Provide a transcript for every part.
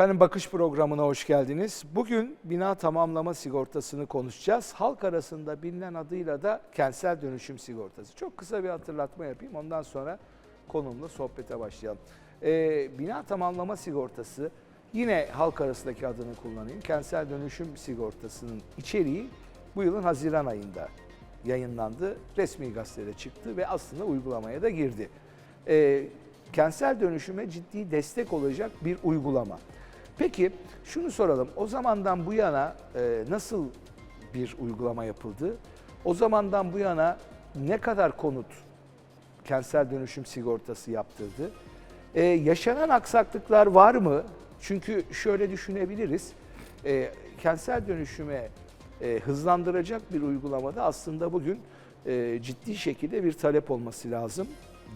Efendim bakış programına hoş geldiniz. Bugün bina tamamlama sigortasını konuşacağız. Halk arasında bilinen adıyla da kentsel dönüşüm sigortası. Çok kısa bir hatırlatma yapayım. Ondan sonra konumla sohbete başlayalım. Ee, bina tamamlama sigortası yine halk arasındaki adını kullanayım. Kentsel dönüşüm sigortasının içeriği bu yılın Haziran ayında yayınlandı. Resmi gazetede çıktı ve aslında uygulamaya da girdi. Ee, kentsel dönüşüme ciddi destek olacak bir uygulama. Peki şunu soralım. O zamandan bu yana e, nasıl bir uygulama yapıldı? O zamandan bu yana ne kadar konut kentsel dönüşüm sigortası yaptırdı? E, yaşanan aksaklıklar var mı? Çünkü şöyle düşünebiliriz. E, kentsel dönüşüme e, hızlandıracak bir uygulamada aslında bugün e, ciddi şekilde bir talep olması lazım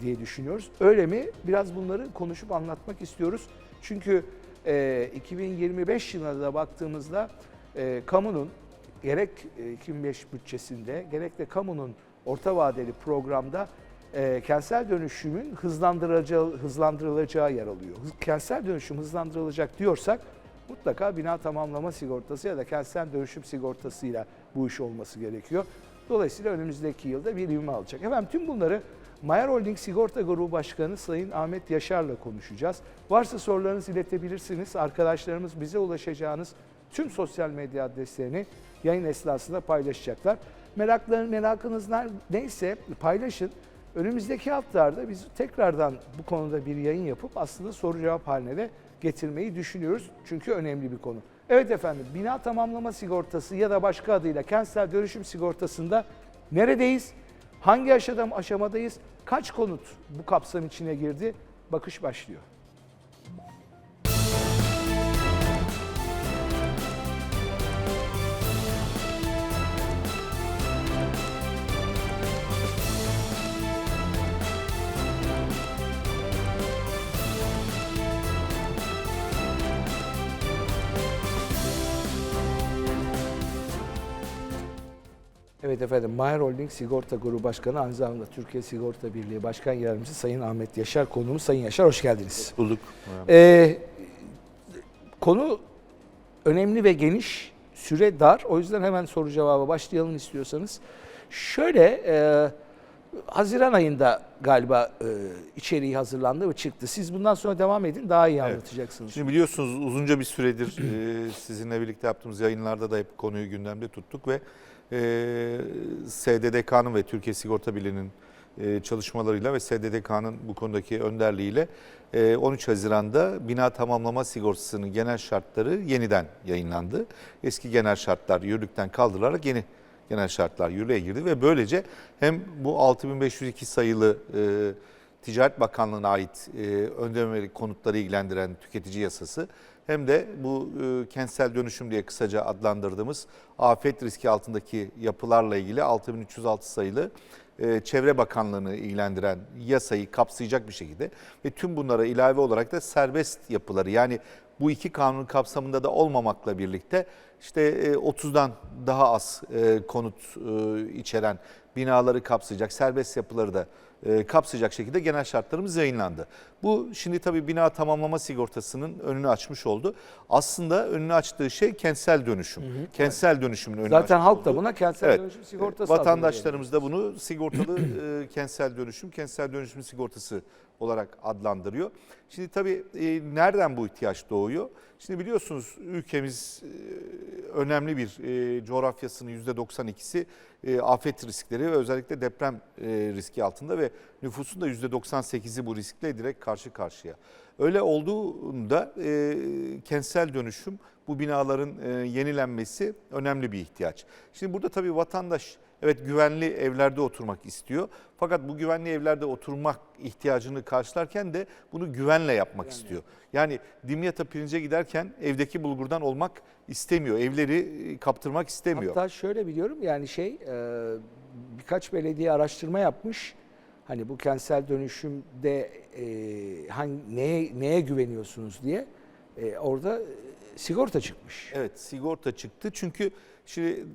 diye düşünüyoruz. Öyle mi? Biraz bunları konuşup anlatmak istiyoruz. Çünkü e, 2025 yılına da baktığımızda e, kamunun gerek e, 2005 bütçesinde gerek de kamunun orta vadeli programda e, kentsel dönüşümün hızlandırılacağı, hızlandırılacağı yer alıyor. Kentsel dönüşüm hızlandırılacak diyorsak mutlaka bina tamamlama sigortası ya da kentsel dönüşüm sigortasıyla bu iş olması gerekiyor. Dolayısıyla önümüzdeki yılda bir ivme alacak. Efendim tüm bunları Mayer Holding Sigorta Grubu Başkanı Sayın Ahmet Yaşar'la konuşacağız. Varsa sorularınızı iletebilirsiniz. Arkadaşlarımız bize ulaşacağınız tüm sosyal medya adreslerini yayın esnasında paylaşacaklar. Merakların merakınız neyse paylaşın. Önümüzdeki haftalarda biz tekrardan bu konuda bir yayın yapıp aslında soru cevap haline de getirmeyi düşünüyoruz. Çünkü önemli bir konu. Evet efendim bina tamamlama sigortası ya da başka adıyla kentsel dönüşüm sigortasında neredeyiz? Hangi aşamada, aşamadayız? Kaç konut bu kapsam içine girdi? Bakış başlıyor. Evet efendim Maher Holding Sigorta Grubu Başkanı aynı zamanda Türkiye Sigorta Birliği Başkan Yardımcısı Sayın Ahmet Yaşar konuğumuz. Sayın Yaşar hoş geldiniz. Bulduk. Ee, konu önemli ve geniş, süre dar. O yüzden hemen soru cevaba başlayalım istiyorsanız. Şöyle, e, Haziran ayında galiba e, içeriği hazırlandı ve çıktı. Siz bundan sonra devam edin, daha iyi anlatacaksınız. Şimdi biliyorsunuz uzunca bir süredir e, sizinle birlikte yaptığımız yayınlarda da hep konuyu gündemde tuttuk ve e, SDDK'nın ve Türkiye Sigorta Birliği'nin e, çalışmalarıyla ve SDDK'nın bu konudaki önderliğiyle e, 13 Haziran'da bina tamamlama sigortasının genel şartları yeniden yayınlandı. Eski genel şartlar yürürlükten kaldırılarak yeni genel şartlar yürürlüğe girdi ve böylece hem bu 6502 sayılı e, Ticaret Bakanlığı'na ait e, ödemeli konutları ilgilendiren tüketici yasası hem de bu e, kentsel dönüşüm diye kısaca adlandırdığımız afet riski altındaki yapılarla ilgili 6306 sayılı e, Çevre Bakanlığı'nı ilgilendiren yasayı kapsayacak bir şekilde ve tüm bunlara ilave olarak da serbest yapıları yani bu iki kanun kapsamında da olmamakla birlikte işte e, 30'dan daha az e, konut e, içeren binaları kapsayacak, serbest yapıları da e, kapsayacak şekilde genel şartlarımız yayınlandı. Bu şimdi tabii bina tamamlama sigortasının önünü açmış oldu. Aslında önünü açtığı şey kentsel dönüşüm. Kentsel dönüşümün önünü Zaten halk da oldu. buna kentsel Evet. dönüşüm sigortası adını Vatandaşlarımız da bunu sigortalı e, kentsel dönüşüm, kentsel dönüşüm sigortası olarak adlandırıyor. Şimdi tabii e, nereden bu ihtiyaç doğuyor? Şimdi biliyorsunuz ülkemiz e, önemli bir e, coğrafyasının %92'si e, afet riskleri ve özellikle deprem e, riski altında ve nüfusun da %98'i bu riskle direkt karşı karşıya. Öyle olduğunda e, kentsel dönüşüm bu binaların e, yenilenmesi önemli bir ihtiyaç. Şimdi burada tabii vatandaş evet güvenli evlerde oturmak istiyor. Fakat bu güvenli evlerde oturmak ihtiyacını karşılarken de bunu güvenle yapmak istiyor. Yani Dimyat'a pirince giderken evdeki bulgurdan olmak istemiyor. Evleri e, kaptırmak istemiyor. Hatta şöyle biliyorum yani şey e, birkaç belediye araştırma yapmış. Hani bu kentsel dönüşümde e, hangi neye neye güveniyorsunuz diye orada sigorta çıkmış. Evet sigorta çıktı çünkü şimdi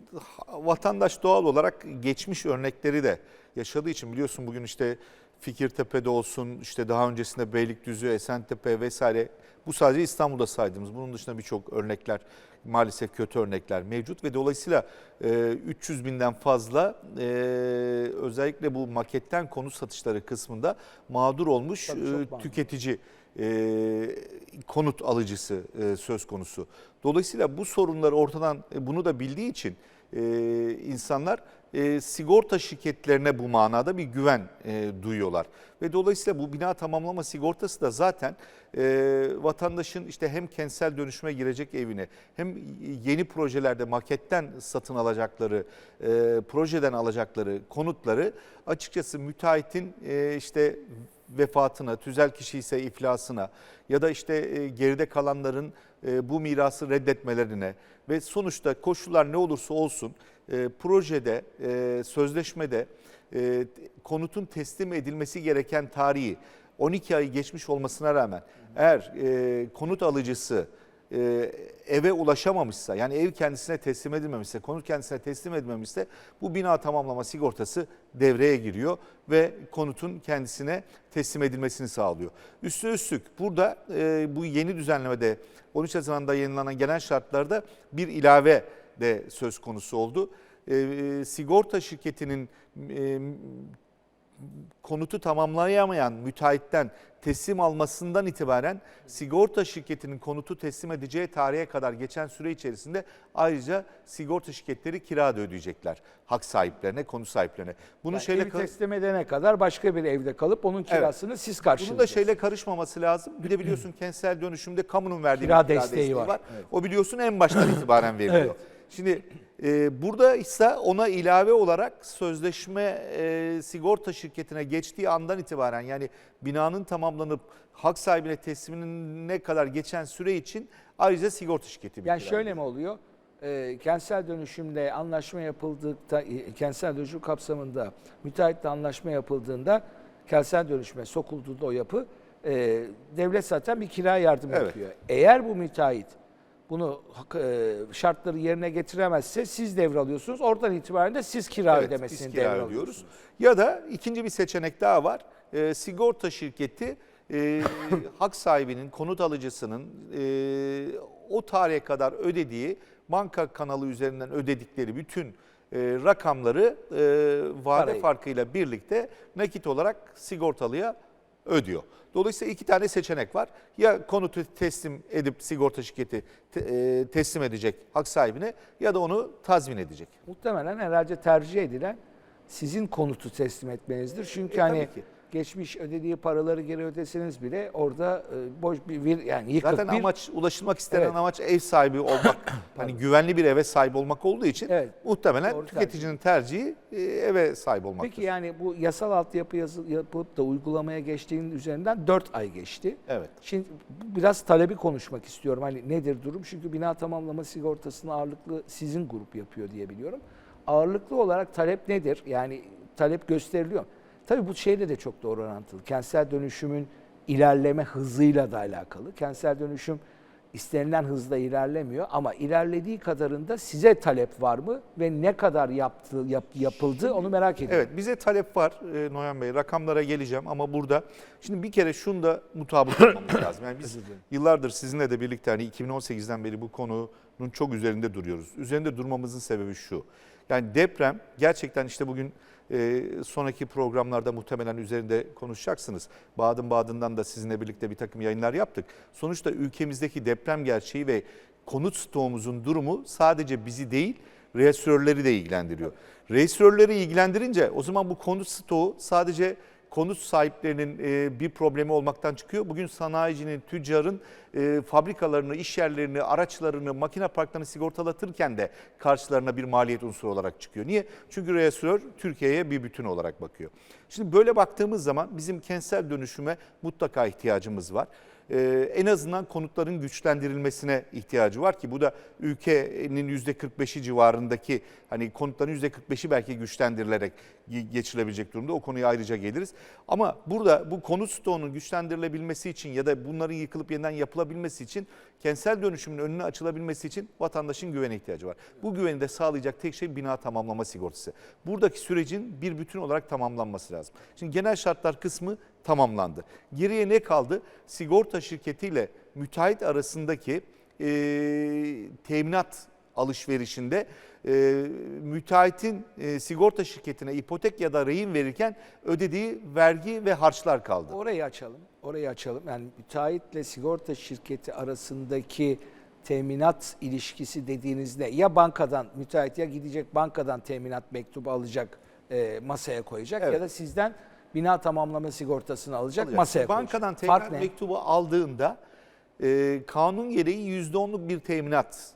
vatandaş doğal olarak geçmiş örnekleri de yaşadığı için biliyorsun bugün işte Fikirtepe'de olsun, işte daha öncesinde Beylikdüzü, Esentepe vesaire. Bu sadece İstanbul'da saydığımız. Bunun dışında birçok örnekler, maalesef kötü örnekler mevcut ve dolayısıyla e, 300 binden fazla özellikle bu maketten konut satışları kısmında mağdur olmuş Tabii çok e, konut alıcısı e, söz konusu. Dolayısıyla bu sorunları ortadan e, bunu da bildiği için e, insanlar e, sigorta şirketlerine bu manada bir güven e, duyuyorlar. Ve dolayısıyla bu bina tamamlama sigortası da zaten e, vatandaşın işte hem kentsel dönüşüme girecek evine hem yeni projelerde maketten satın alacakları, e, projeden alacakları konutları açıkçası müteahhitin e, işte vefatına, tüzel kişi ise iflasına ya da işte e, geride kalanların e, bu mirası reddetmelerine ve sonuçta koşullar ne olursa olsun e, projede, sözleşmede konutun teslim edilmesi gereken tarihi 12 ayı geçmiş olmasına rağmen eğer konut alıcısı e, eve ulaşamamışsa yani ev kendisine teslim edilmemişse, konut kendisine teslim edilmemişse bu bina tamamlama sigortası devreye giriyor ve konutun kendisine teslim edilmesini sağlıyor. Üstüne üstlük burada e, bu yeni düzenlemede 13 Haziran'da yayınlanan genel şartlarda bir ilave de söz konusu oldu. E, e, sigorta şirketinin e, konutu tamamlayamayan müteahhitten teslim almasından itibaren sigorta şirketinin konutu teslim edeceği tarihe kadar geçen süre içerisinde ayrıca sigorta şirketleri kira da ödeyecekler hak sahiplerine, konut sahiplerine. Bunu Yani şeyle evi teslim edene kadar başka bir evde kalıp onun kirasını siz bunun da karşılayacaksınız. şeyle karışmaması lazım. Bir de biliyorsun kentsel dönüşümde kamunun verdiği Kira bir desteği var. Evet. O biliyorsun en baştan itibaren veriliyor. Evet. Şimdi e, burada ise ona ilave olarak sözleşme e, sigorta şirketine geçtiği andan itibaren yani binanın tamamlanıp hak sahibine teslimine kadar geçen süre için ayrıca sigorta şirketi Yani şöyle mi oluyor? Ee, kentsel dönüşümde anlaşma yapıldıkta, e, kentsel dönüşüm kapsamında müteahhitle anlaşma yapıldığında kentsel dönüşüme sokulduğunda o yapı e, devlet zaten bir kira yardım Evet. yapıyor. Eğer bu müteahhit bunu e, şartları yerine getiremezse siz devralıyorsunuz. Oradan itibaren de siz kira Evet, ödemesini biz kira devralıyorsunuz. ödüyoruz. Ya da ikinci bir seçenek daha var. E, sigorta şirketi e, hak sahibinin, konut alıcısının e, o tarihe kadar ödediği banka kanalı üzerinden ödedikleri bütün e, rakamları e, vade Parayı. farkıyla birlikte nakit olarak sigortalıya ödüyor. Dolayısıyla iki tane seçenek var. Ya konutu teslim edip sigorta şirketi te- e, teslim edecek hak sahibine ya da onu tazmin edecek. Muhtemelen herhalde tercih edilen sizin konutu teslim etmenizdir. Çünkü E, hani ki. Geçmiş ödediği paraları geri ödeseniz bile orada e, boş bir, bir yani yıkık Zaten bir amaç ulaşılmak istenen Evet. amaç ev sahibi olmak. hani güvenli bir eve sahip olmak olduğu için Evet. muhtemelen Doğru tüketicinin tercihi e, eve sahip olmaktır. Peki yani bu yasal altyapı yazı, yapıp da uygulamaya geçtiğinin üzerinden 4 ay geçti. Evet. Şimdi biraz talebi konuşmak istiyorum. Hani nedir durum? Çünkü bina tamamlama sigortasını ağırlıklı sizin grup yapıyor diye biliyorum. Ağırlıklı olarak talep nedir? Yani talep gösteriliyor. Tabii bu şeyle de çok doğru orantılı. Kentsel dönüşümün ilerleme hızıyla da alakalı. Kentsel dönüşüm istenilen hızda ilerlemiyor ama ilerlediği kadarında size talep var mı ve ne kadar yaptı, yap- yapıldı onu merak ediyorum. Evet bize talep var e, Noyan Bey rakamlara geleceğim ama burada şimdi bir kere şunu da mutabık olmamız lazım. Yani biz yıllardır sizinle de birlikte hani 2018'den beri bu konunun çok üzerinde duruyoruz. Üzerinde durmamızın sebebi şu. Yani deprem gerçekten işte bugün e, sonraki programlarda muhtemelen üzerinde konuşacaksınız. Baden Baden'dan da sizinle birlikte bir takım yayınlar yaptık. Sonuçta ülkemizdeki deprem gerçeği ve konut stoğumuzun durumu sadece bizi değil, reaktörleri de ilgilendiriyor. Reaktörleri ilgilendirince o zaman bu konut stoğu sadece konut sahiplerinin e, bir problemi olmaktan çıkıyor. Bugün sanayicinin, tüccarın e, fabrikalarını, iş yerlerini, araçlarını, makine parklarını sigortalatırken de karşılarına bir maliyet unsuru olarak çıkıyor. Niye? Çünkü reaktör Türkiye'ye bir bütün olarak bakıyor. Şimdi böyle baktığımız zaman bizim kentsel dönüşüme mutlaka ihtiyacımız var. Ee, en azından konutların güçlendirilmesine ihtiyacı var ki bu da ülkenin %45'i civarındaki hani konutların %45'i belki güçlendirilerek ge- geçilebilecek durumda. O konuya ayrıca geliriz. Ama burada bu konut stoğunun güçlendirilebilmesi için ya da bunların yıkılıp yeniden yapılabilmesi için kentsel dönüşümün önüne açılabilmesi için vatandaşın güvene ihtiyacı var. Bu güveni de sağlayacak tek şey bina tamamlama sigortası. Buradaki sürecin bir bütün olarak tamamlanması lazım. Şimdi genel şartlar kısmı tamamlandı. Geriye ne kaldı? Sigorta şirketiyle müteahhit arasındaki e, teminat alışverişinde e, müteahhitin e, sigorta şirketine ipotek ya da rehin verirken ödediği vergi ve harçlar kaldı. Orayı açalım. Orayı açalım. Yani müteahhitle sigorta şirketi arasındaki teminat ilişkisi dediğinizde ya bankadan müteahhit ya gidecek bankadan teminat mektubu alacak e, masaya koyacak Evet. ya da sizden bina tamamlama sigortasını alacak, Alacak. masaya Bankadan koyacak. teminat Fark ne? mektubu aldığında e, kanun gereği %10'luk bir teminat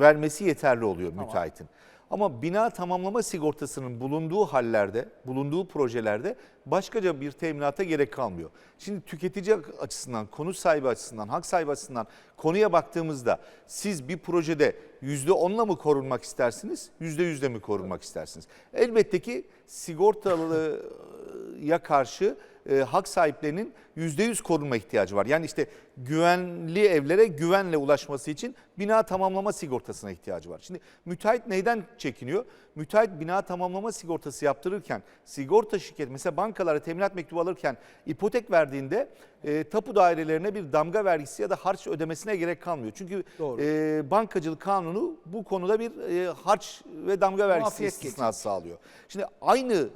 vermesi yeterli oluyor müteahhitin. Ama bina tamamlama sigortasının bulunduğu hallerde, bulunduğu projelerde başkaca bir teminata gerek kalmıyor. Şimdi tüketici açısından, konu sahibi açısından, hak sahibi açısından konuya baktığımızda siz bir projede %10'la mı korunmak istersiniz, %100'le mi korunmak istersiniz? Elbette ki sigortalıya karşı e, hak sahiplerinin %100 korunma ihtiyacı var. Yani işte güvenli evlere güvenle ulaşması için bina tamamlama sigortasına ihtiyacı var. Şimdi müteahhit neyden çekiniyor? Müteahhit bina tamamlama sigortası yaptırırken sigorta şirketi mesela bankalara teminat mektubu alırken ipotek verdiğinde e, tapu dairelerine bir damga vergisi ya da harç ödemesine gerek kalmıyor. Çünkü Doğru. e, bankacılık kanunu bu konuda bir e, harç ve damga vergisi istisnası sağlıyor. Şimdi aynı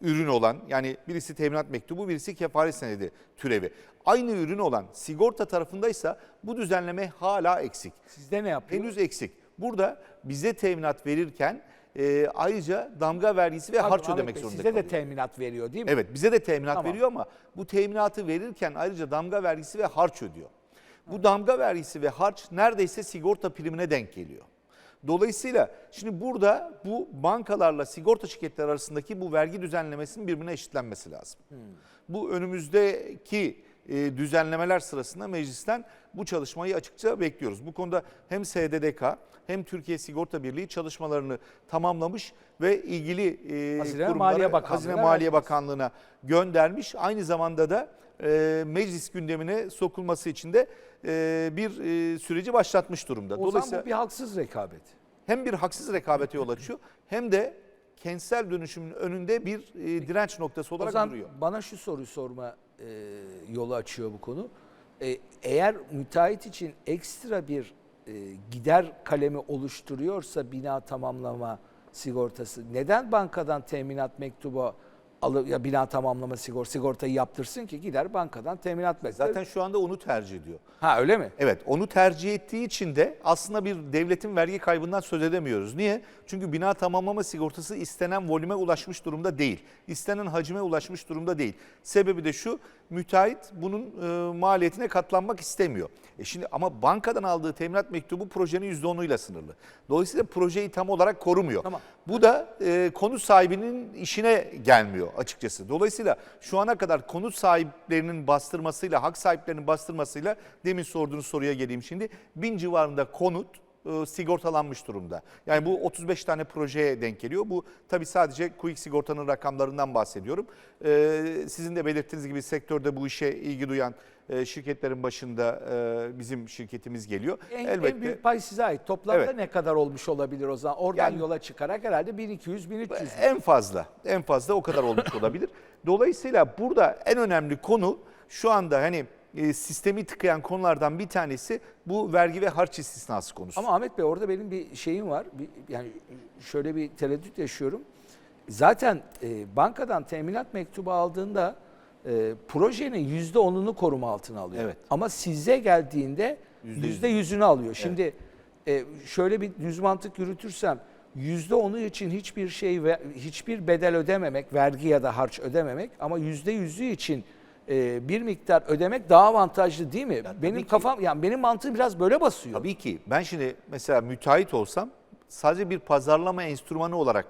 ürün olan yani birisi teminat mektubu birisi kefaret senedi türevi. Aynı ürün olan sigorta tarafındaysa bu düzenleme hala eksik. Sizde ne yapıyor? Henüz eksik. Burada bize teminat verirken e, ayrıca damga vergisi ve Pardon, harç Ahmet ödemek Bey, zorunda Size de kalıyor. teminat veriyor değil mi? Evet bize de teminat Tamam. veriyor ama bu teminatı verirken ayrıca damga vergisi ve harç ödüyor. Bu damga vergisi ve harç neredeyse sigorta primine denk geliyor. Dolayısıyla şimdi burada bu bankalarla sigorta şirketleri arasındaki bu vergi düzenlemesinin birbirine eşitlenmesi lazım. Bu önümüzdeki e, düzenlemeler sırasında meclisten bu çalışmayı açıkça bekliyoruz. Bu konuda hem SDDK hem Türkiye Sigorta Birliği çalışmalarını tamamlamış ve ilgili e, Hazine kurumlara, Maliye Bakanlığı'na Hazine Maliye. Bakanlığı'na göndermiş. Aynı zamanda da e, meclis gündemine sokulması için de e, bir e, süreci başlatmış durumda. O zaman bu bir haksız rekabet. hem bir haksız rekabete yol açıyor hem de kentsel dönüşümün önünde bir e, direnç noktası O olarak zaman duruyor. bana şu soruyu sorma e, yolu açıyor bu konu. E, eğer müteahhit için ekstra bir e, gider kalemi oluşturuyorsa bina tamamlama sigortası neden bankadan teminat mektubu alıp ya bina tamamlama sigor sigortayı yaptırsın ki gider bankadan teminat mektubu. Zaten şu anda onu tercih ediyor. ha öyle mi? Evet onu tercih ettiği için de aslında bir devletin vergi kaybından söz edemiyoruz. Niye? Çünkü bina tamamlama sigortası istenen volüme ulaşmış durumda değil. İstenen hacime ulaşmış durumda değil. Sebebi de şu müteahhit bunun e, maliyetine katlanmak istemiyor. E şimdi ama bankadan aldığı teminat mektubu projenin %10'uyla sınırlı. Dolayısıyla projeyi tam olarak korumuyor. Tamam. Bu da e, konut sahibinin işine gelmiyor açıkçası. Dolayısıyla şu ana kadar konut sahiplerinin bastırmasıyla, hak sahiplerinin bastırmasıyla demin sorduğunuz soruya geleyim şimdi. Bin civarında konut e, sigortalanmış durumda. Yani bu 35 tane projeye denk geliyor. Bu tabii sadece Quick Sigorta'nın rakamlarından bahsediyorum. E, sizin de belirttiğiniz gibi sektörde bu işe ilgi duyan e, şirketlerin başında e, bizim şirketimiz geliyor. En, en Elbette büyük pay size ait. Toplamda Evet. ne kadar olmuş olabilir o zaman? Oradan Yani- yola çıkarak herhalde 1200 1300. En fazla, en fazla o kadar olmuş olabilir. Dolayısıyla burada en önemli konu şu anda hani e, sistemi tıkayan konulardan bir tanesi bu vergi ve harç istisnası konusu. Ama Ahmet Bey orada benim bir şeyim var. Bir, yani şöyle bir tereddüt yaşıyorum. Zaten e, bankadan teminat mektubu aldığında e, projenin yüzde onunu koruma altına alıyor. Evet. Ama size geldiğinde Yüzde yüzde yüzünü alıyor. Şimdi e, şöyle bir düz mantık yürütürsem yüzde onu için hiçbir şey hiçbir bedel ödememek, vergi ya da harç ödememek ama yüzde yüzü için e, bir miktar ödemek daha avantajlı değil mi? benim ki. kafam yani benim mantığım biraz böyle basıyor. Tabii ki ben şimdi mesela müteahhit olsam sadece bir pazarlama enstrümanı olarak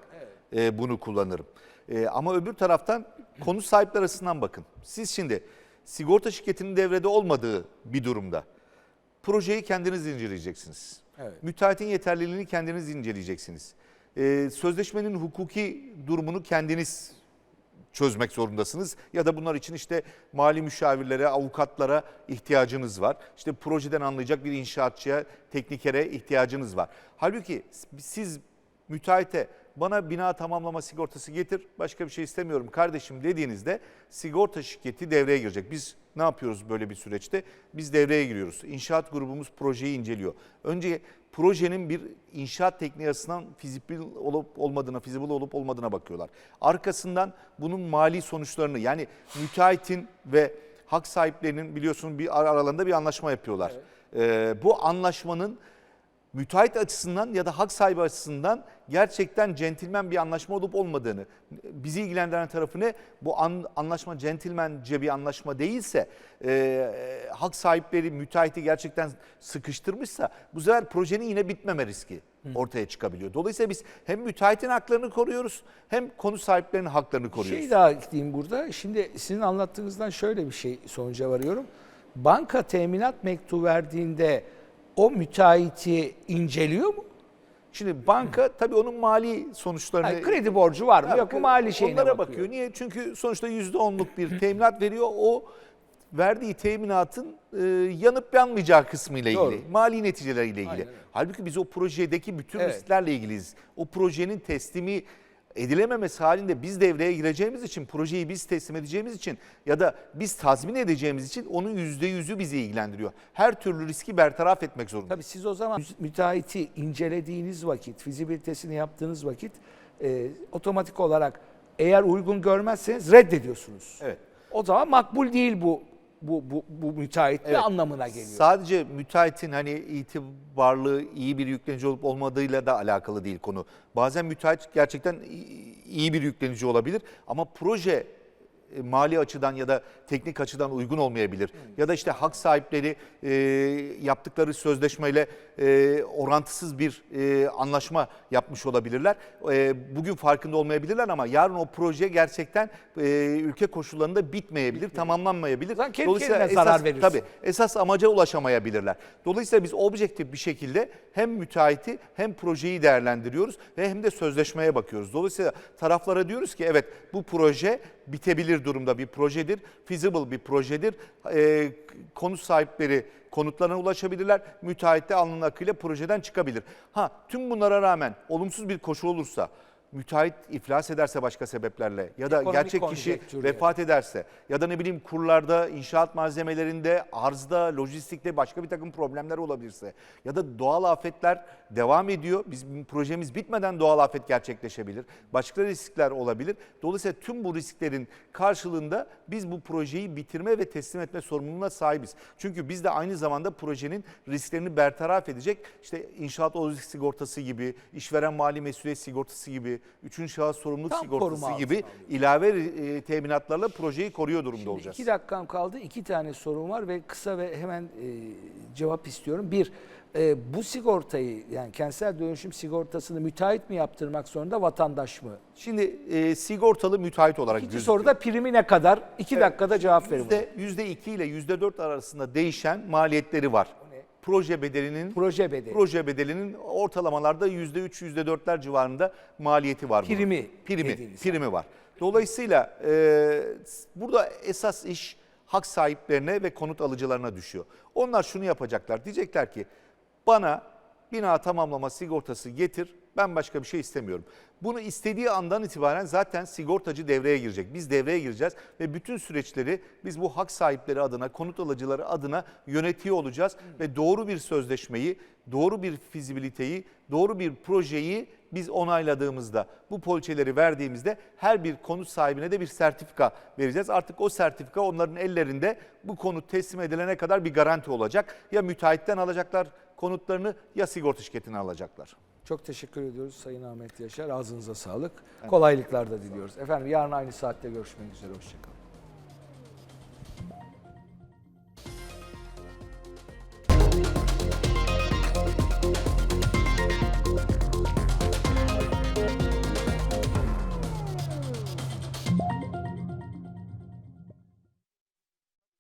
e, bunu kullanırım. E, ama öbür taraftan konu sahipleri açısından bakın. Siz şimdi sigorta şirketinin devrede olmadığı bir durumda projeyi kendiniz inceleyeceksiniz. Evet. Müteahhitin yeterliliğini kendiniz inceleyeceksiniz. E, sözleşmenin hukuki durumunu kendiniz çözmek zorundasınız. Ya da bunlar için işte mali müşavirlere, avukatlara ihtiyacınız var. İşte projeden anlayacak bir inşaatçıya, teknikere ihtiyacınız var. Halbuki siz müteahhite bana bina tamamlama sigortası getir başka bir şey istemiyorum kardeşim dediğinizde sigorta şirketi devreye girecek. Biz ne yapıyoruz böyle bir süreçte? Biz devreye giriyoruz. İnşaat grubumuz projeyi inceliyor. Önce projenin bir inşaat tekniği açısından fizibil olup olmadığına, feasible olup olmadığına bakıyorlar. Arkasından bunun mali sonuçlarını yani müteahhitin ve hak sahiplerinin biliyorsunuz bir ar- aralarında bir anlaşma yapıyorlar. Ee, bu anlaşmanın müteahhit açısından ya da hak sahibi açısından gerçekten centilmen bir anlaşma olup olmadığını, bizi ilgilendiren tarafı ne? Bu an, anlaşma centilmence bir anlaşma değilse, e, hak sahipleri müteahhiti gerçekten sıkıştırmışsa bu sefer projenin yine bitmeme riski ortaya çıkabiliyor. Dolayısıyla biz hem müteahhitin haklarını koruyoruz hem konu sahiplerinin haklarını Bir koruyoruz. şey daha ekleyeyim burada. Şimdi sizin anlattığınızdan şöyle bir şey sonuca varıyorum. Banka teminat mektubu verdiğinde o müteahhiti inceliyor mu? Şimdi banka tabii onun mali sonuçlarını Yani kredi borcu var mı? Yok mu mali şeyine Onlara bakıyor. bakıyor. Niye? Çünkü sonuçta %10'luk bir teminat veriyor. O verdiği teminatın e, yanıp yanmayacağı kısmıyla ilgili. Doğru. Mali neticeleriyle ilgili. Aynen. Halbuki biz o projedeki bütün Evet. risklerle ilgiliyiz. O projenin teslimi edilememesi halinde biz devreye gireceğimiz için, projeyi biz teslim edeceğimiz için ya da biz tazmin edeceğimiz için onun %100'ü bizi ilgilendiriyor. Her türlü riski bertaraf etmek zorundayız. Tabii siz o zaman müteahhiti incelediğiniz vakit, fizibilitesini yaptığınız vakit e, otomatik olarak eğer uygun görmezseniz reddediyorsunuz. Evet. O zaman makbul değil bu bu bu, bu müteahhit Evet. anlamına geliyor. Sadece müteahhitin hani itibarlı, iyi bir yüklenici olup olmadığıyla da alakalı değil konu. Bazen müteahhit gerçekten iyi bir yüklenici olabilir ama proje e, mali açıdan ya da teknik açıdan uygun olmayabilir. Ya da işte hak sahipleri e, yaptıkları sözleşmeyle e, orantısız bir e, anlaşma yapmış olabilirler. E, bugün farkında olmayabilirler ama yarın o proje gerçekten e, ülke koşullarında bitmeyebilir, tamamlanmayabilir. Zaten kendi Dolayısıyla kendine zarar esas- verirsin. Tabii esas amaca ulaşamayabilirler. Dolayısıyla biz objektif bir şekilde hem müteahhiti hem projeyi değerlendiriyoruz ve hem de sözleşmeye bakıyoruz. Dolayısıyla taraflara diyoruz ki evet bu proje bitebilir durumda bir projedir, feasible bir projedir. Ee, konut sahipleri konutlarına ulaşabilirler, müteahhit de alnının akıyla projeden çıkabilir. Ha tüm bunlara rağmen olumsuz bir koşul olursa, müteahhit iflas ederse başka sebeplerle ya da Ekonomik gerçek kişi vefat ederse ya da ne bileyim kurlarda, inşaat malzemelerinde, arzda, lojistikte başka bir takım problemler olabilirse ya da doğal afetler devam ediyor. Bizim projemiz bitmeden doğal afet gerçekleşebilir. Başka riskler olabilir. Dolayısıyla tüm bu risklerin karşılığında biz bu projeyi bitirme ve teslim etme sorumluluğuna sahibiz. Çünkü biz de aynı zamanda projenin risklerini bertaraf edecek işte inşaat o risk sigortası gibi, işveren mali mesuliyet sigortası gibi, üçüncü şahıs sorumluluk Tam koruma sigortası altına gibi alıyoruz. ilave e, teminatlarla projeyi koruyor durumda Şimdi olacağız. İki dakikam kaldı. İki tane sorum var ve kısa ve hemen e, cevap istiyorum. Bir, e, bu sigortayı yani kentsel dönüşüm sigortasını müteahhit mi yaptırmak zorunda vatandaş mı? Şimdi e, sigortalı müteahhit olarak İkinci gözüküyor. soruda primi ne kadar? İki dakikada cevap verin. buna. Yüzde, yüzde iki ile yüzde dört arasında değişen maliyetleri var. Proje bedelinin Proje bedeli. proje bedelinin ortalamalarda yüzde üç, yüzde dörtler civarında maliyeti var. bunun. Primi Primi, dediğiniz primi var. Dolayısıyla e, burada esas iş hak sahiplerine ve konut alıcılarına düşüyor. Onlar şunu yapacaklar. Diyecekler ki bana bina tamamlama sigortası getir. Ben başka bir şey istemiyorum. Bunu istediği andan itibaren zaten sigortacı devreye girecek. Biz devreye gireceğiz ve bütün süreçleri biz bu hak sahipleri adına, konut alıcıları adına yönetiyor olacağız ve doğru bir sözleşmeyi, doğru bir fizibiliteyi, doğru bir projeyi biz onayladığımızda, bu poliçeleri verdiğimizde her bir konut sahibine de bir sertifika vereceğiz. Artık o sertifika onların ellerinde bu konut teslim edilene kadar bir garanti olacak. Ya müteahhitten alacaklar konutlarını ya sigorta şirketinden alacaklar. Çok teşekkür ediyoruz Sayın Ahmet Yaşar. Ağzınıza sağlık. Kolaylıklar da diliyoruz. Efendim yarın aynı saatte görüşmek üzere. Hoşçakalın.